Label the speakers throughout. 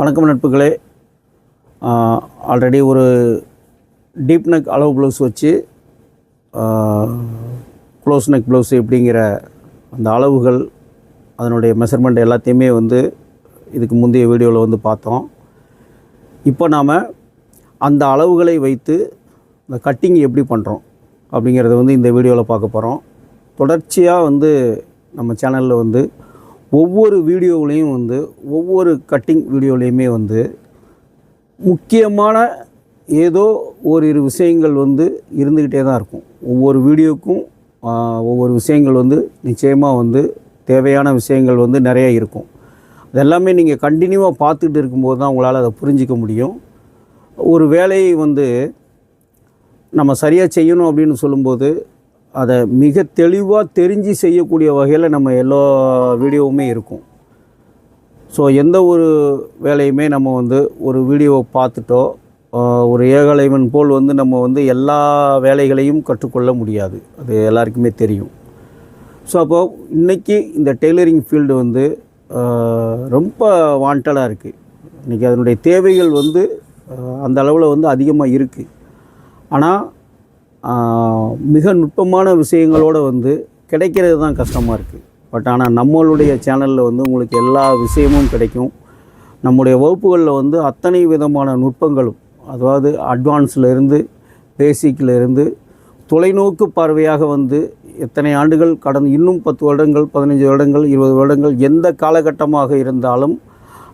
Speaker 1: வணக்கம் நட்புகளே. ஆல்ரெடி ஒரு டீப் நெக் அளவு ப்ளவுஸ் வச்சு க்ளோஸ் நெக் ப்ளவுஸ் எப்படிங்கிற அந்த அளவுகள் அதனுடைய மெஷர்மெண்ட் எல்லாத்தையுமே வந்து இதுக்கு முந்தைய வீடியோவில் வந்து பார்த்தோம். இப்போ நாம் அந்த அளவுகளை வைத்து இந்த கட்டிங் எப்படி பண்ணுறோம் அப்படிங்கிறத வந்து இந்த வீடியோவில் பார்க்க போகிறோம் தொடர்ச்சியாக வந்து நம்ம சேனலில் வந்து ஒவ்வொரு வீடியோவிலையும் வந்து ஒவ்வொரு கட்டிங் வீடியோலையுமே வந்து முக்கியமான ஏதோ ஓரிரு விஷயங்கள் வந்து இருந்துக்கிட்டே தான் இருக்கும். ஒவ்வொரு வீடியோக்கும் ஒவ்வொரு விஷயங்கள் வந்து நிச்சயமாக வந்து தேவையான விஷயங்கள் வந்து நிறைய இருக்கும். அதெல்லாமே நீங்கள் கண்டினியூவாக பார்த்துட்டு இருக்கும்போது தான் உங்களால் அதை புரிஞ்சிக்க முடியும். ஒரு வேலையை வந்து நம்ம சரியாக செய்யணும் அப்படின்னு சொல்லும்போது அதை மிக தெளிவாக தெரிஞ்சு செய்யக்கூடிய வகையில் நம்ம எல்லா வீடியோவுமே இருக்கும். ஸோ எந்த ஒரு வேலையுமே நம்ம வந்து ஒரு வீடியோவை பார்த்துட்டோ ஒரு ஏகலைவன் போல் வந்து நம்ம வந்து எல்லா வேலைகளையும் கற்றுக்கொள்ள முடியாது. அது எல்லாருக்குமே தெரியும். ஸோ அப்போது இன்றைக்கி இந்த டெய்லரிங் ஃபீல்டு வந்து ரொம்ப வாண்டடாக இருக்குது இன்றைக்கி அதனுடைய தேவைகள் வந்து அந்த அளவில் வந்து அதிகமாக இருக்குது ஆனால் மிக நுட்பமான விஷயங்களோடு வந்து கிடைக்கிறது தான் கஷ்டமாக இருக்குது பட் ஆனால் நம்மளுடைய சேனலில் வந்து உங்களுக்கு எல்லா விஷயமும் கிடைக்கும். நம்முடைய வகுப்புகளில் வந்து அத்தனை விதமான நுட்பங்களும் அதாவது அட்வான்ஸ்லேருந்து இருந்து தொலைநோக்கு பார்வையாக வந்து எத்தனை ஆண்டுகள் கடந்து இன்னும் பத்து வருடங்கள் பதினஞ்சு வருடங்கள் இருபது வருடங்கள் எந்த காலகட்டமாக இருந்தாலும்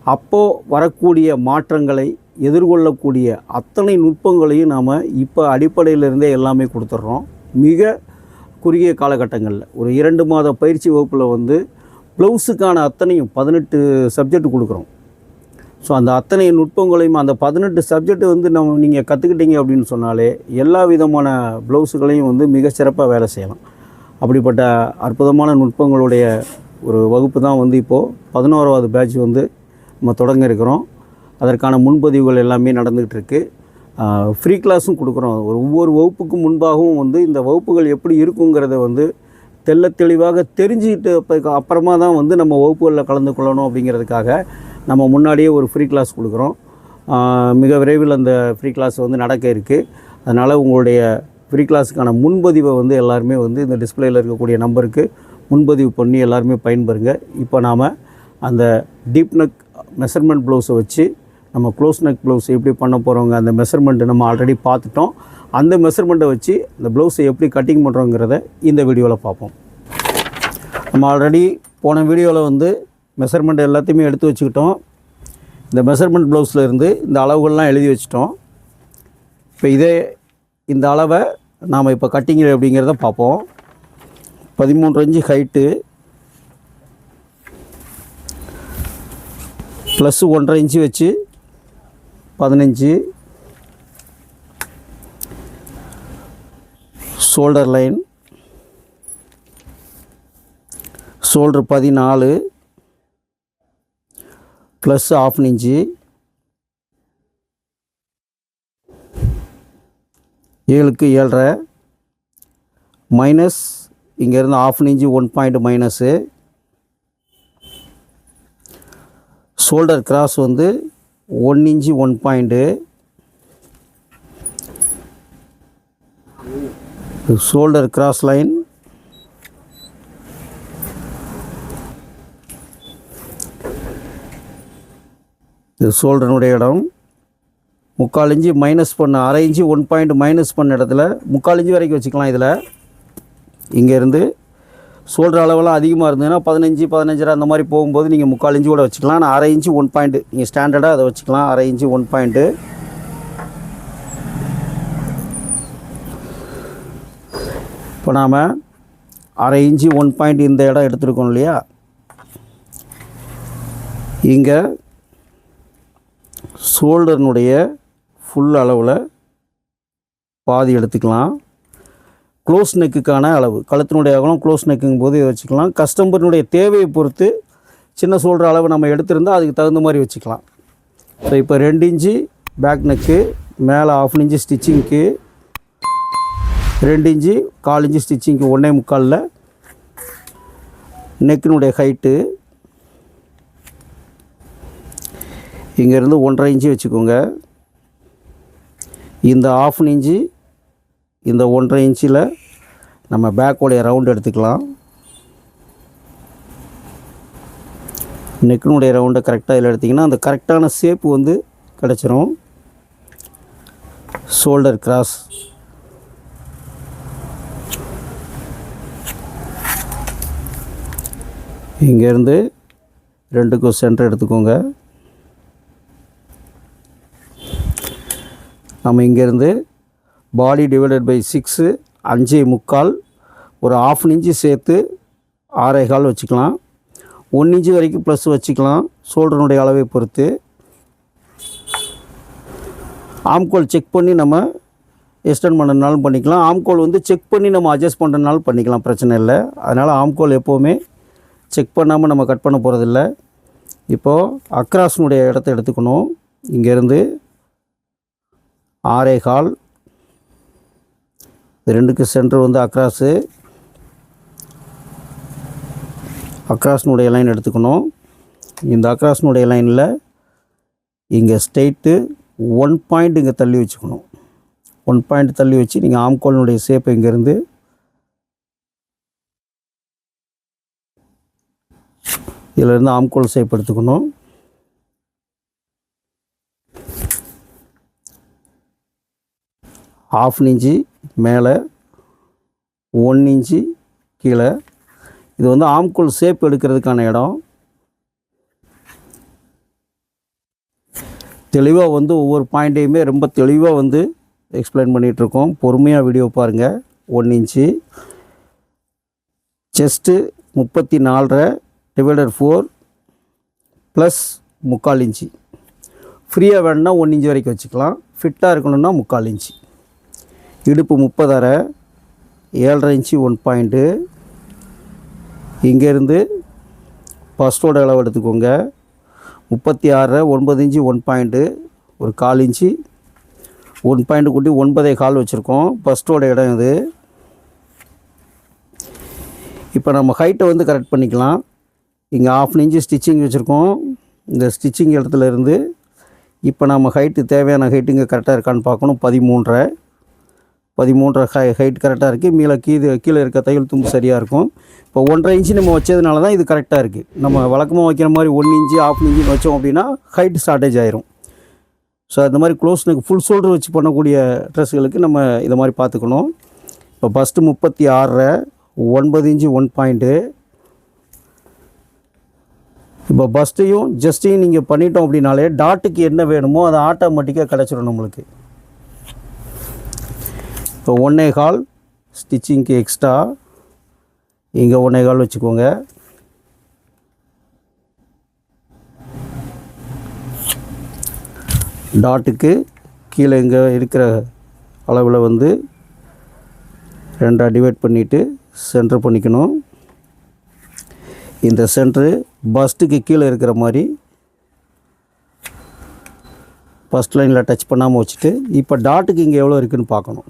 Speaker 1: அப்போது வரக்கூடிய மாற்றங்களை எதிர்கொள்ளக்கூடிய அத்தனை நுட்பங்களையும் நாம் இப்போ அடிப்படையிலிருந்தே எல்லாமே கொடுத்துட்றோம் மிக குறுகிய காலகட்டங்களில். ஒரு இரண்டு மாத பயிற்சி வகுப்பில் வந்து ப்ளவுஸுக்கான அத்தனையும் பதினெட்டு சப்ஜெக்ட் கொடுக்குறோம். ஸோ அந்த அத்தனை நுட்பங்களையும் அந்த பதினெட்டு சப்ஜெக்ட் வந்து நம்ம நீங்கள் கற்றுக்கிட்டீங்க அப்படின்னு சொன்னாலே எல்லா விதமான ப்ளவுஸுகளையும் வந்து மிக சிறப்பாக வேலை செய்யலாம். அப்படிப்பட்ட அற்புதமான நுட்பங்களுடைய ஒரு வகுப்பு தான் வந்து இப்போது பதினோராவது பேட்ச் வந்து நம்ம தொடங்க இருக்கிறோம். அதற்கான முன்பதிவுகள் எல்லாமே நடந்துகிட்டு இருக்கு ஃப்ரீ கிளாஸும் கொடுக்குறோம். ஒரு ஒவ்வொரு வகுப்புக்கும் முன்பாகவும் வந்து இந்த வகுப்புகள் எப்படி இருக்குங்கிறத வந்து தெல்ல தெளிவாக தெரிஞ்சுக்கிட்டு அப்போ அப்புறமா தான் வந்து நம்ம வகுப்புகளில் கலந்து கொள்ளணும் அப்படிங்கிறதுக்காக நம்ம முன்னாடியே ஒரு ஃப்ரீ கிளாஸ் கொடுக்குறோம். மிக விரைவில் அந்த ஃப்ரீ கிளாஸ் வந்து நடக்க இருக்குது அதனால் உங்களுடைய ஃப்ரீ கிளாஸுக்கான முன்பதிவை வந்து எல்லாருமே வந்து இந்த டிஸ்பிளேயில் இருக்கக்கூடிய நம்பருக்கு முன்பதிவு பண்ணி எல்லாருமே பயன்பெறுங்க. இப்போ நாம் அந்த டீப்னக் மெஷர்மெண்ட் ப்ளவுஸை வச்சு நம்ம க்ளோஸ் நெக் ப்ளவுஸ் எப்படி பண்ண போகிறோங்க அந்த மெஷர்மெண்ட்டு நம்ம ஆல்ரெடி பார்த்துட்டோம். அந்த மெஷர்மெண்ட்டை வச்சு அந்த ப்ளவுஸை எப்படி கட்டிங் பண்ணுறோங்கிறத இந்த வீடியோவில் பார்ப்போம். நம்ம ஆல்ரெடி போன வீடியோவில் வந்து மெஷர்மெண்ட் எல்லாத்தையுமே எடுத்து வச்சுக்கிட்டோம். இந்த மெஷர்மெண்ட் ப்ளவுஸில் இருந்து இந்த அளவுகள்லாம் எழுதி வச்சிட்டோம். இப்போ இதே இந்த அளவை நாம் இப்போ கட்டிங் அப்படிங்கிறத பார்ப்போம். பதிமூன்று இன்ச்சு ஹைட்டு ப்ளஸ் ஒன்றரை இன்ச்சு வச்சு பதினஞ்சு. ஷோல்டர் லைன் ஷோல்டர் பதினாலு. ப்ளஸ் ஆஃப் இன்ச்சு ஏழுக்கு ஏழரை. மைனஸ் இங்கேருந்து half inch one point minus shoulder cross வந்து one inch one point. Shoulder cross line இது ஷோல்டருடைய இடம். முக்கால் இஞ்சி மைனஸ் பண்ண அரை இஞ்சி ஒன் பாயிண்ட் மைனஸ் பண்ண இடத்துல முக்கால் இஞ்சி வரைக்கும் வச்சுக்கலாம் இதில். இங்கேருந்து சொல்கிற அளவெல்லாம் அதிகமாக இருந்ததுன்னா பதினஞ்சு பதினஞ்சரை அந்த மாதிரி போகும்போது நீங்கள் முக்கால் இன்ச்சு கூட வச்சுக்கலாம். ஆனால் அரை இன்ச்சு ஒன் பாயிண்ட்டு நீங்கள் ஸ்டாண்டர்டாக அதை வச்சுக்கலாம். அரை இன்ச்சு ஒன் பாயிண்ட்டு இப்போ நாம் அரை இன்ச்சு ஒன் பாயிண்ட் இந்த இடம் எடுத்துருக்கோம் இல்லையா? இங்கே ஷோல்டர்னுடைய ஃபுல் அளவில் பாதி எடுத்துக்கலாம். க்ளோஸ் நெக்குக்கான அளவு. கழுத்தினுடைய அகலம் க்ளோஸ் நெக்குங்கும் போது இதை வச்சுக்கலாம். கஸ்டமரினுடைய தேவையை பொறுத்து சின்ன சொல்கிற அளவு நம்ம எடுத்திருந்தால் அதுக்கு தகுந்த மாதிரி வச்சுக்கலாம். ஸோ இப்போ ரெண்டு இன்ச்சு பேக் நெக்கு மேலே ஆஃப் இன்ச்சு ஸ்டிச்சிங்க்கு ரெண்டு இன்ச்சு கால் இன்ச்சு ஸ்டிச்சிங்க்கு ஒன்றே முக்காலில் நெக்கினுடைய ஹைட்டு. இங்கேருந்து ஒன்றரை இன்ச்சு வச்சுக்கோங்க. இந்த ஆஃப் இன்ச்சு இந்த ஒன்றரை இன்ச்சில் நம்ம பேக்கோடைய ரவுண்டு எடுத்துக்கலாம். நெக்கினுடைய ரவுண்டை கரெக்டாக இதில் எடுத்திங்கன்னா அந்த கரெக்டான ஷேப்பு வந்து கிடச்சிரும். ஷோல்டர் கிராஸ் இங்கேருந்து ரெண்டுக்கும் சென்டர் எடுத்துக்கோங்க. நம்ம இங்கேருந்து பாடி டிவைடட் பை சிக்ஸு அஞ்சே முக்கால் ஒரு ஆஃப் இன்ச்சு சேர்த்து ஆறே கால் வச்சுக்கலாம். ஒன் இன்ச்சு வரைக்கும் ப்ளஸ் வச்சுக்கலாம் ஷோல்டருடைய அளவை பொறுத்து. ஆம்கோல் செக் பண்ணி நம்ம எக்ஸ்டெண்ட் பண்ணுறதுனாலும் பண்ணிக்கலாம். ஆம்கோல் வந்து செக் பண்ணி நம்ம அட்ஜஸ்ட் பண்ணுறதுனாலும் பண்ணிக்கலாம் பிரச்சனை இல்லை. அதனால் ஆம்கோல் எப்போவுமே செக் பண்ணாமல் நம்ம கட் பண்ண போகிறதில்ல இப்போது அக்ராஸ்னுடைய இடத்த எடுத்துக்கணும். இங்கேருந்து ஆறே கால் இது ரெண்டுக்கு சென்டர் வந்து அக்ராஸு அக்ராஸ்னுடைய லைன் எடுத்துக்கணும். இந்த அக்ராஸ்னுடைய லைனில் இங்கே ஸ்ட்ரெயிட்டு ஒன் பாயிண்ட் இங்கே தள்ளி வச்சுக்கணும். ஒன் பாயிண்ட் தள்ளி வச்சு நீங்கள் ஆம்கோலினுடைய ஷேப்பை இங்கேருந்து இதிலேருந்து ஆம்கோல் ஷேப் எடுத்துக்கணும். ஆஃப் இன்ச்சு மேலே ஒன் இன்ச்சு கீழே. இது வந்து ஆம்கோல் ஷேப் எடுக்கிறதுக்கான இடம். தெளிவாக வந்து ஒவ்வொரு பாயிண்ட்டையுமே ரொம்ப தெளிவாக வந்து எக்ஸ்பிளைன் பண்ணிகிட்ருக்கோம் பொறுமையாக வீடியோ பாருங்கள் ஒன் இன்ச்சு. செஸ்ட்டு முப்பத்தி நாலரை டிவைடர் ஃபோர் ப்ளஸ் முக்கால் இன்ச்சு. ஃப்ரீயாக வேணுன்னா ஒன் இன்ச்சு வரைக்கும் வச்சுக்கலாம். ஃபிட்டாக இருக்கணும்னா முக்கால் இன்ச்சு. இடுப்பு முப்பதரை ஏழரை இன்ச்சு ஒன் பாயிண்ட்டு இங்கேருந்து ஃபஸ்ட்டோட அளவு எடுத்துக்கோங்க. முப்பத்தி ஆறரை ஒன்பது இன்ச்சு ஒன் பாயிண்ட்டு ஒரு கால் இன்ச்சு. ஒன் பாயிண்ட் கூட்டி ஒன்பதே கால் வச்சுருக்கோம். ஃபஸ்ட்டோட இடம் இது. இப்போ நம்ம ஹைட்டை வந்து கரெக்ட் பண்ணிக்கலாம். இங்கே ஆஃப் இன்ச்சு ஸ்டிச்சிங் வச்சுருக்கோம். இந்த ஸ்டிச்சிங் இடத்துல இருந்து இப்போ நம்ம ஹைட்டு தேவையான ஹைட்டு இங்கே கரெக்டாக இருக்கான்னு பார்க்கணும். பதிமூன்றரை. பதிமூன்றரை ஹை ஹைட் கரெக்டாக இருக்குது மேலே கீழே கீழே இருக்க தையல் தும்பு சரியாக இருக்கும். இப்போ ஒன்றரை இன்ச்சு நம்ம வச்சதுனால தான் இது கரெக்டாக இருக்குது நம்ம வழக்கமாக வைக்கிற மாதிரி ஒன் இன்ச்சு ஆஃப் இன்ச்சுன்னு வச்சோம் அப்படின்னா ஹைட் ஷார்ட்டேஜ் ஆயிரும். ஸோ அந்த மாதிரி க்ளோஸ்னுக்கு ஃபுல் ஷோல்டர் வச்சு பண்ணக்கூடிய ட்ரெஸ்ஸுகளுக்கு நம்ம இதை மாதிரி பார்த்துக்கணும். இப்போ ஃபஸ்ட்டு முப்பத்தி ஆறரை ஒன்பது இன்ச்சு ஒன் பாயிண்ட்டு இப்போ பஸ்ட்டையும் ஜஸ்ட்டையும் நீங்கள் பண்ணிட்டோம் அப்படின்னாலே டாட்டுக்கு என்ன வேணுமோ அது ஆட்டோமேட்டிக்காக கிடச்சிடும் நம்மளுக்கு. இப்போ ஒன்றே கால் ஸ்டிச்சிங்க்கு எக்ஸ்ட்ரா. இங்கே ஒன்றே கால் வச்சுக்கோங்க. டாட்டுக்கு கீழே இங்கே இருக்கிற அளவில் வந்து ரெண்டாக டிவைட் பண்ணிவிட்டு சென்ட்ரு பண்ணிக்கணும். இந்த சென்ட்ரு பஸ்ட்டுக்கு கீழே இருக்கிற மாதிரி ஃபஸ்ட் லைனில் டச் பண்ணாமல் வச்சுட்டு இப்போ டாட்டுக்கு இங்கே எவ்வளோ இருக்குதுன்னு பார்க்கணும்.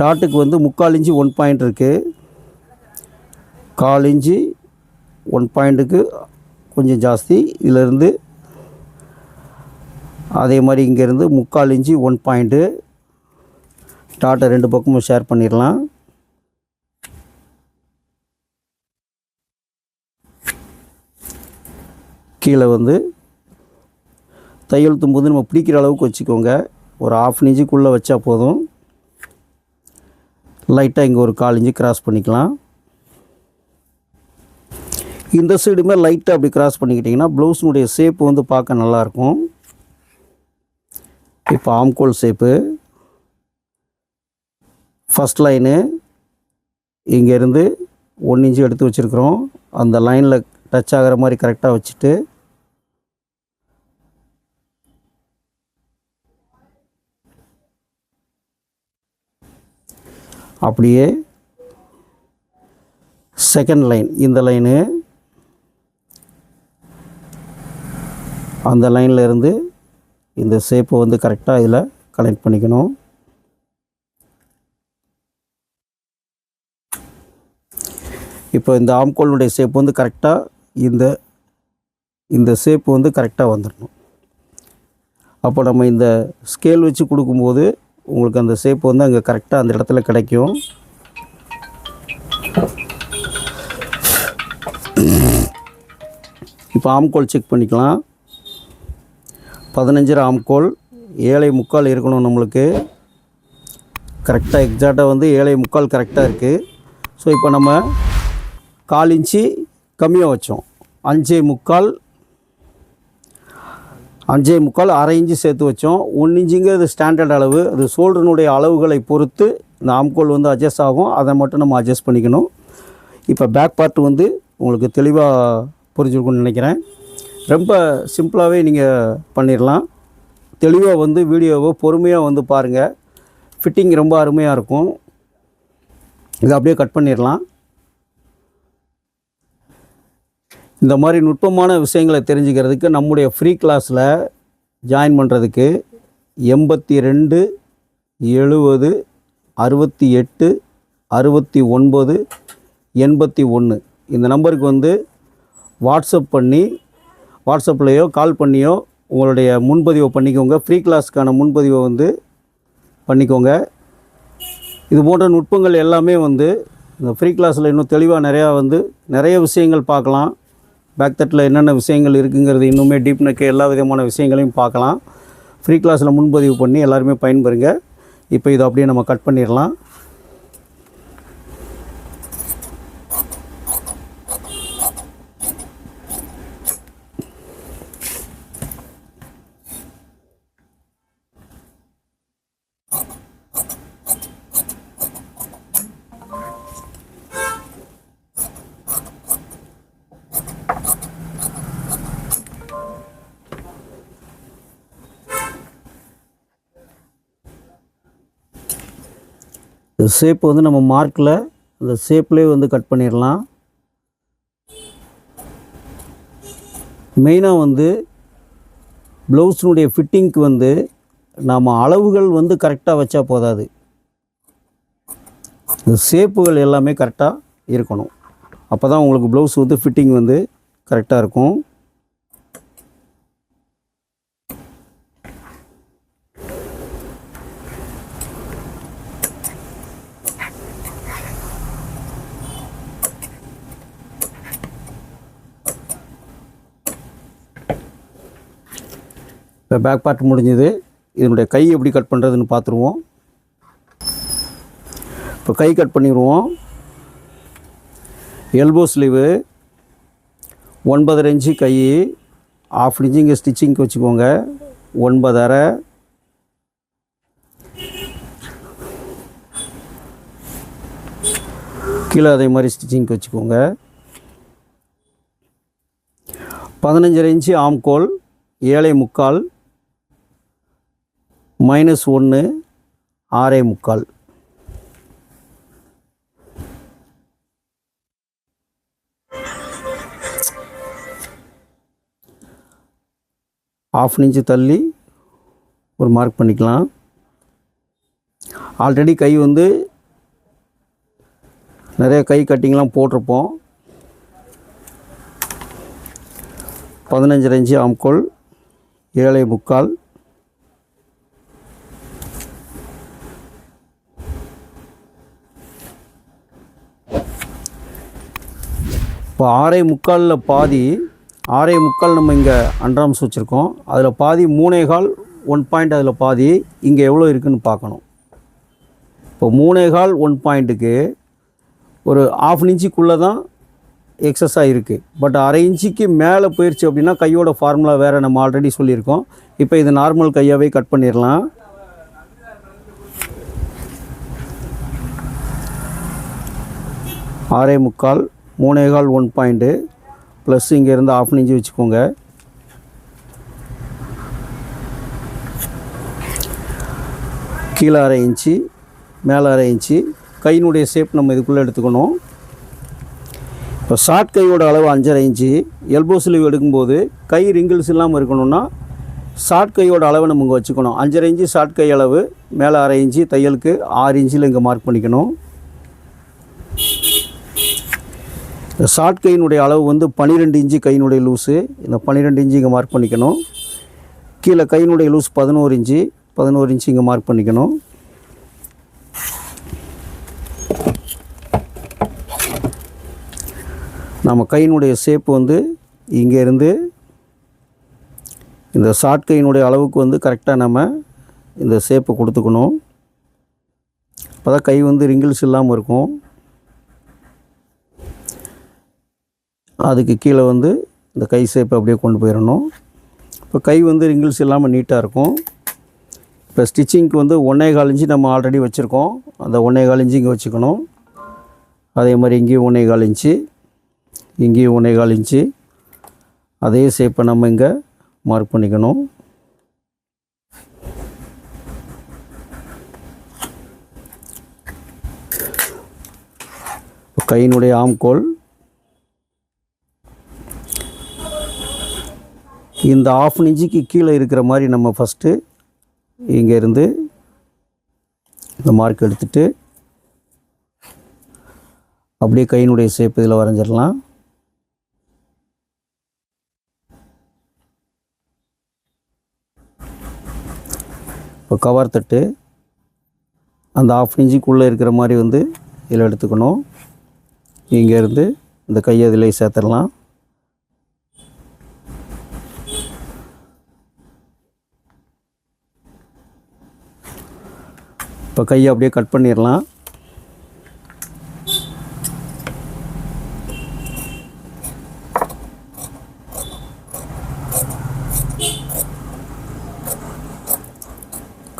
Speaker 1: டாட்டுக்கு வந்து முக்கால் இன்ச்சு ஒன் பாயிண்ட் இருக்குது கால் இன்ச்சு ஒன் பாயிண்ட்டுக்கு கொஞ்சம் ஜாஸ்தி. இதிலேருந்து அதே மாதிரி இங்கேருந்து முக்கால் இன்ச்சு ஒன் பாயிண்ட்டு டாட்டை ரெண்டு பக்கமும் ஷேர் பண்ணிடலாம். கீழே வந்து தையெழுத்தும் போது நம்ம பிடிக்கிற அளவுக்கு வச்சுக்கோங்க. ஒரு ஆஃப் இன்ச்சுக்குள்ளே வச்சா போதும். லைட்டாக இங்கே ஒரு கால் இன்ச்சு கிராஸ் பண்ணிக்கலாம். இந்த சைடுமே லைட்டாக அப்படி கிராஸ் பண்ணிக்கிட்டிங்கன்னா ப்ளவுஸினுடைய ஷேப்பு வந்து பார்க்க நல்லாயிருக்கும். இப்போ ஆம்கோல் ஷேப்பு ஃபஸ்ட் லைனு இங்கேருந்து ஒன் இன்ச்சு எடுத்து வச்சுருக்குறோம். அந்த லைனில் டச் ஆகிற மாதிரி கரெக்டாக வச்சுட்டு அப்படியே செகண்ட் லைன் இந்த லைனு அந்த லைனில் இருந்து இந்த ஷேப்பை வந்து கரெக்டாக இதில் கனெக்ட் பண்ணிக்கணும். இப்போ இந்த ஆம்கோலுடைய ஷேப் வந்து கரெக்டாக இந்த இந்த ஷேப் வந்து கரெக்டாக வந்துடணும் அப்போ நம்ம இந்த ஸ்கேல் வச்சு கொடுக்கும்போது உங்களுக்கு அந்த ஷேப் வந்து அங்கே கரெக்டாக அந்த இடத்துல கிடைக்கும். இப்போ ஆம்கோல் செக் பண்ணிக்கலாம். பதினஞ்சு ஆம்கோல் ஏழை முக்கால் இருக்கணும் நம்மளுக்கு. கரெக்டாக எக்ஸாக்டாக வந்து ஏழை முக்கால் கரெக்டாக இருக்குது ஸோ இப்போ நம்ம கால் இன்ச்சு கம்மியாக வச்சோம். அஞ்சே முக்கால் அஞ்சே முக்கால் அரை இன்ச்சு சேர்த்து வச்சோம். ஒன் இன்ச்சுங்கிறது ஸ்டாண்டர்ட் அளவு. அது ஷோல்டர்னுடைய அளவுகளை பொறுத்து இந்த ஆம்கோல் வந்து அட்ஜஸ்ட் ஆகும். அதை மட்டும் நம்ம அட்ஜஸ்ட் பண்ணிக்கணும். இப்போ பேக் பார்ட் வந்து உங்களுக்கு தெளிவாக புரிஞ்சிருக்கும்னு நினைக்கிறேன். ரொம்ப சிம்பிளாகவே நீங்கள் பண்ணிடலாம். தெளிவாக வந்து வீடியோவை பொறுமையாக வந்து பாருங்கள் ஃபிட்டிங் ரொம்ப அருமையாக இருக்கும். இதை அப்படியே கட் பண்ணிடலாம். இந்த மாதிரி நுட்பமான விஷயங்களை தெரிஞ்சுக்கிறதுக்கு நம்முடைய ஃப்ரீ கிளாஸில் ஜாயின் பண்ணுறதுக்கு எண்பத்தி ரெண்டு எழுபது அறுபத்தி எட்டு அறுபத்தி ஒன்பது எண்பத்தி ஒன்று. இந்த நம்பருக்கு வந்து வாட்ஸ்அப் பண்ணி வாட்ஸ்அப்லேயோ கால் பண்ணியோ உங்களுடைய முன்பதிவை பண்ணிக்கோங்க. ஃப்ரீ கிளாஸ்க்கான முன்பதிவை வந்து பண்ணிக்கோங்க. இது போன்ற நுட்பங்கள் எல்லாமே வந்து இந்த ஃப்ரீ கிளாஸில் இன்னும் தெளிவாக நிறையா வந்து நிறைய விஷயங்கள் பார்க்கலாம். பேக் தட்டில் என்னென்ன விஷயங்கள் இருக்குங்கிறது இன்னுமே டீப் நெக்கு எல்லா விதமான விஷயங்களையும் பார்க்கலாம். ஃப்ரீ கிளாஸில் முன்பதிவு பண்ணி எல்லாருமே பயன்பெறுங்க. இப்போ இதை அப்படியே நம்ம கட் பண்ணிடலாம். இந்த ஷேப் வந்து நம்ம மார்க்கில் அந்த ஷேப்லேயே வந்து கட் பண்ணிடலாம். மெயினாக வந்து ப்ளவுஸினுடைய ஃபிட்டிங்க்கு வந்து நாம் அளவுகள் வந்து கரெக்டாக வச்சா போதாது. இந்த ஷேப்புகள் எல்லாமே கரெக்டாக இருக்கணும். அப்போ தான் உங்களுக்கு ப்ளவுஸ் வந்து ஃபிட்டிங் வந்து கரெக்டாக இருக்கும். இப்போ பேக் பார்ட் முடிஞ்சது. இதனுடைய கை எப்படி கட் பண்ணுறதுன்னு பார்த்துருவோம். இப்போ கை கட் பண்ணிடுவோம் எல்போ ஸ்லீவு ஒன்பதரை இன்ச்சு கை ஆஃப் இன்ச்சு இங்கே ஸ்டிச்சிங்க்கு வச்சுக்கோங்க. ஒன்பதரை. கீழே அதே மாதிரி ஸ்டிச்சிங்க்கு வச்சுக்கோங்க. பதினஞ்சரை இன்ச்சு ஆம்கோல் ஏழை முக்கால் மைனஸ் ஒன்று ஆறே முக்கால். ஆஃப் இன்ச்சு தள்ளி ஒரு மார்க் பண்ணிக்கலாம். ஆல்ரெடி கை வந்து நிறைய கை கட்டிங்லாம் போட்டிருப்போம். பதினஞ்சரை இன்ச்சு ஆம்கோல் ஏழை முக்கால். இப்போ ஆறே முக்காலில் பாதி ஆறே முக்கால் நம்ம இங்கே அண்ட்ராம்ஸ் வச்சுருக்கோம் அதில் பாதி மூணே கால் ஒன் பாயிண்ட் அதில் பாதி இங்கே எவ்வளோ இருக்குன்னு பார்க்கணும். இப்போ மூணே கால் ஒன் பாயிண்ட்டுக்கு ஒரு ஆஃப் இன்ச்சுக்குள்ளே தான் எக்ஸஸாக இருக்குது பட் அரை இன்ச்சுக்கு மேலே போயிடுச்சு அப்படின்னா கையோட ஃபார்முலா வேறு நம்ம ஆல்ரெடி சொல்லியிருக்கோம். இப்போ இது நார்மல் கையாகவே கட் பண்ணிடலாம். ஆறே முக்கால் மூணே கால் ஒன் பாயிண்ட்டு ப்ளஸ் இங்கேருந்து ஆஃப் இன்ச்சு வச்சுக்கோங்க. கீழே அரை இன்ச்சு மேலே அரை இன்ச்சு கையினுடைய ஷேப் நம்ம இதுக்குள்ளே எடுத்துக்கணும். இப்போ ஷார்ட் கையோட அளவு அஞ்சரை இன்ச்சு எல்போ ஸ்லீவ் எடுக்கும்போது கை ரிங்கிள்ஸ் இல்லாமல் இருக்கணும்னா ஷார்ட் கையோட அளவை நம்ம இங்கே வச்சுக்கணும். அஞ்சரை இன்ச்சு ஷார்ட் கை அளவு மேலே அரை இன்ச்சு தையலுக்கு ஆறு இன்ச்சில் இங்கே மார்க் பண்ணிக்கணும். இந்த ஷார்ட் கையினுடைய அளவு வந்து பன்னிரெண்டு இன்ச்சு கையினுடைய லூஸு இந்த பன்னிரெண்டு இன்ச்சு இங்கே மார்க் பண்ணிக்கணும். கீழே கையினுடைய லூஸ் பதினோரு இன்ச்சு பதினோரு இன்ச்சு இங்கே மார்க் பண்ணிக்கணும். நம்ம கையினுடைய ஷேப் வந்து இங்கேருந்து இந்த ஷார்ட் கையினுடைய அளவுக்கு வந்து கரெக்டாக நம்ம இந்த ஷேப்பை கொடுத்துக்கணும். அப்போ தான் கை வந்து ரிங்கிள்ஸ் இல்லாமல் இருக்கும். அதுக்கு கீழே வந்து இந்த கை ஷேப்பை அப்படியே கொண்டு போயிடணும். இப்போ கை வந்து ரிங்கிள்ஸ் இல்லாமல் நீட்டாக இருக்கும். இப்போ ஸ்டிச்சிங்க்கு வந்து ஒன்றே கால் இன்ச்சு நம்ம ஆல்ரெடி வச்சுருக்கோம். அந்த ஒன்றே கால் இன்ச்சு இங்கே வச்சுக்கணும். அதே மாதிரி இங்கேயும் ஒன்றே கால் இன்ச்சு இங்கேயும் ஒன்றே கால் இன்ச்சு. அதே ஷேப்பை நம்ம இங்கே மார்க் பண்ணிக்கணும். கையினுடைய ஆம்கோல் இந்த ஆஃப் இன்ச்சுக்கு கீழே இருக்கிற மாதிரி நம்ம ஃபஸ்ட்டு இங்கேருந்து இந்த மார்க் எடுத்துட்டு அப்படியே கையினுடைய ஷேப் இதில் வரைஞ்சிடலாம். இப்போ கவர் தட்டு அந்த ஆஃப் இன்ச்சுக்குள்ளே இருக்கிற மாதிரி வந்து இதில் எடுத்துக்கணும். இங்கேருந்து இந்த கையை இதில் சேர்த்துடலாம். இப்போ கையை அப்படியே கட் பண்ணிடலாம்.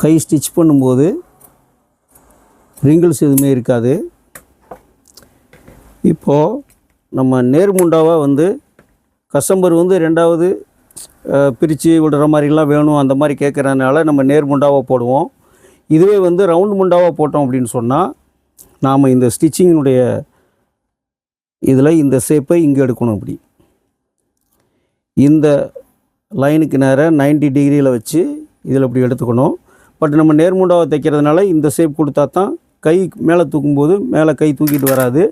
Speaker 1: கை ஸ்டிச் பண்ணும்போது ரிங்கிள்ஸ் எதுவுமே இருக்காது. இப்போது நம்ம நேர்முண்டாவாக வந்து கஸ்டமர் வந்து ரெண்டாவது பிரித்து விடுற மாதிரிலாம் வேணும் அந்த மாதிரி கேட்குறதுனால நம்ம நேர்முண்டாவாக போடுவோம். இதுவே வந்து ரவுண்ட் முண்டாவாக போட்டோம் அப்படின்னு சொன்னால் நாம் இந்த ஸ்டிச்சிங்கினுடைய இதில் இந்த ஷேப்பை இங்கே எடுக்கணும் இப்படி இந்த லைனுக்கு நேராக 90 டிகிரியில் வச்சு இதில் இப்படி எடுத்துக்கணும். பட் நம்ம நேர்முண்டாவை தைக்கிறதுனால இந்த ஷேப் கொடுத்தா தான் கை மேலே தூக்கும்போது மேலே கை தூக்கிட்டு வராது.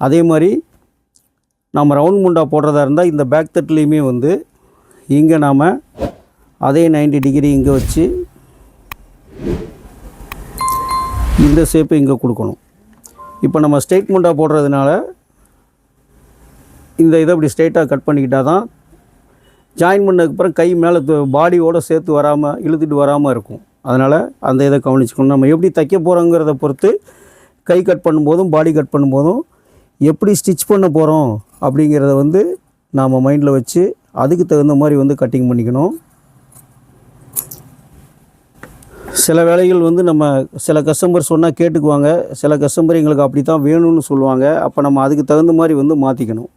Speaker 1: அதே மாதிரி நம்ம ரவுண்ட் முண்டா போடுறதா இருந்தால் இந்த பேக் தட்லேயுமே வந்து இங்கே நாம் அதே 90 டிகிரி இங்கே வச்சு இந்த ஷேப்பை இங்கே கொடுக்கணும். இப்போ நம்ம ஸ்டேட்மெண்ட்டாக போடுறதுனால இந்த இதை இப்படி ஸ்ட்ரெயிட்டாக கட் பண்ணிக்கிட்டால் தான் ஜாயின் பண்ணதுக்கப்புறம் கை மேலே பாடியோடு சேர்த்து வராமல் இழுத்துட்டு வராமல் இருக்கும். அதனால் அந்த இதை கவனிச்சுக்கணும். நம்ம எப்படி தைக்க போகிறோங்கிறத பொறுத்து கை கட் பண்ணும்போதும் பாடி கட் பண்ணும்போதும் எப்படி ஸ்டிச் பண்ண போகிறோம் அப்படிங்கிறத வந்து நாம் மைண்டில் வச்சு அதுக்கு தகுந்த மாதிரி வந்து கட்டிங் பண்ணிக்கணும். சில வேலைகள் வந்து நம்ம சில கஸ்டமர் சொன்னால் கேட்டுக்குவாங்க. சில கஸ்டமர் எங்களுக்கு அப்படி தான் வேணும்னு சொல்லுவாங்க. அப்போ நம்ம அதுக்கு தகுந்த மாதிரி வந்து மாற்றிக்கணும்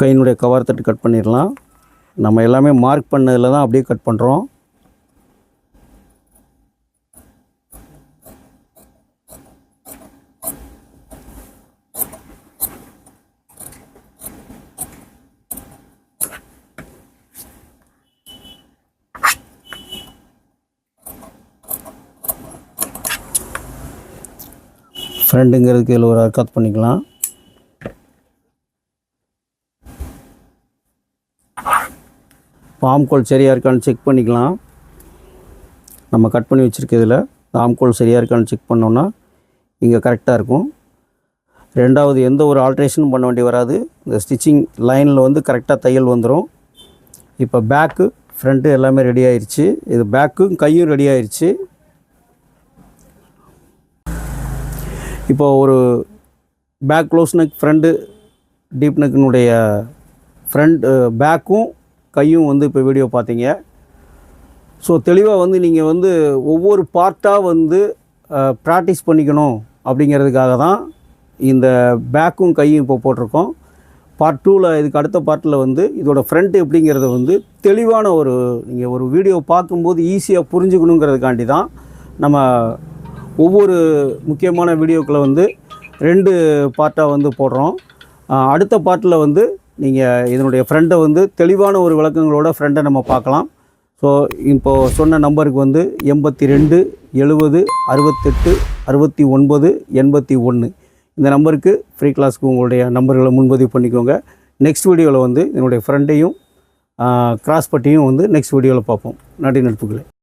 Speaker 1: கையினுடைய கவர் தட்டு கட் பண்ணிடலாம். நம்ம எல்லாமே மார்க் பண்ணதில் தான் அப்படியே கட் பண்ணுறோம் ஃப்ரெண்டுங்கிறதுக்கு இதில் ஒரு அர்க்காத் பண்ணிக்கலாம். ஆம்கோல் சரியாக இருக்கான்னு செக் பண்ணிக்கலாம். நம்ம கட் பண்ணி வச்சுருக்கிறதுல ஆம்கோல் சரியாக இருக்கான்னு செக் பண்ணோன்னா இங்கே கரெக்டாக இருக்கும். ரெண்டாவது எந்த ஒரு ஆல்ட்ரேஷனும் பண்ண வேண்டி வராது. இந்த ஸ்டிச்சிங் லைனில் வந்து கரெக்டாக தையல் வந்துடும் இப்போ பேக்கு ஃப்ரண்ட்டு எல்லாமே ரெடி ஆயிடுச்சு இது பேக்கும் கையும் ரெடி ஆயிடுச்சு இப்போ ஒரு back close neck front deep நெக்கினுடைய front பேக்கும் கையும் வந்து இப்போ வீடியோ பார்த்தீங்க. ஸோ தெளிவாக வந்து நீங்கள் வந்து ஒவ்வொரு பார்ட்டாக வந்து ப்ராக்டிஸ் பண்ணிக்கணும் அப்படிங்கிறதுக்காக தான் இந்த பேக்கும் கையும் இப்போ போட்டிருக்கோம். பார்ட் டூவில் இதுக்கு அடுத்த பார்ட்டில் வந்து இதோட ஃப்ரண்ட் எப்படிங்கிறத வந்து தெளிவான ஒரு நீங்கள் ஒரு வீடியோ பார்க்கும்போது ஈஸியாக புரிஞ்சுக்கணுங்கிறதுக்காண்டி தான் நம்ம ஒவ்வொரு முக்கியமான வீடியோக்களை வந்து ரெண்டு பார்ட்டாக வந்து போடுறோம். அடுத்த பார்ட்டில் வந்து நீங்கள் இதனுடைய ஃப்ரெண்டை வந்து தெளிவான ஒரு விளக்கங்களோட ஃப்ரெண்டை நம்ம பார்க்கலாம். ஸோ இப்போது சொன்ன நம்பருக்கு வந்து எண்பத்தி ரெண்டு எழுபது அறுபத்தெட்டு அறுபத்தி ஒன்பது எண்பத்தி ஒன்று இந்த நம்பருக்கு ஃப்ரீ கிளாஸ்க்கு உங்களுடைய நம்பர்களை முன்பதிவு பண்ணிக்கோங்க. நெக்ஸ்ட் வீடியோவில் வந்து என்னுடைய ஃப்ரெண்டையும் கிராஸ் பட்டியும் வந்து நெக்ஸ்ட் வீடியோவில் பார்ப்போம். நன்றி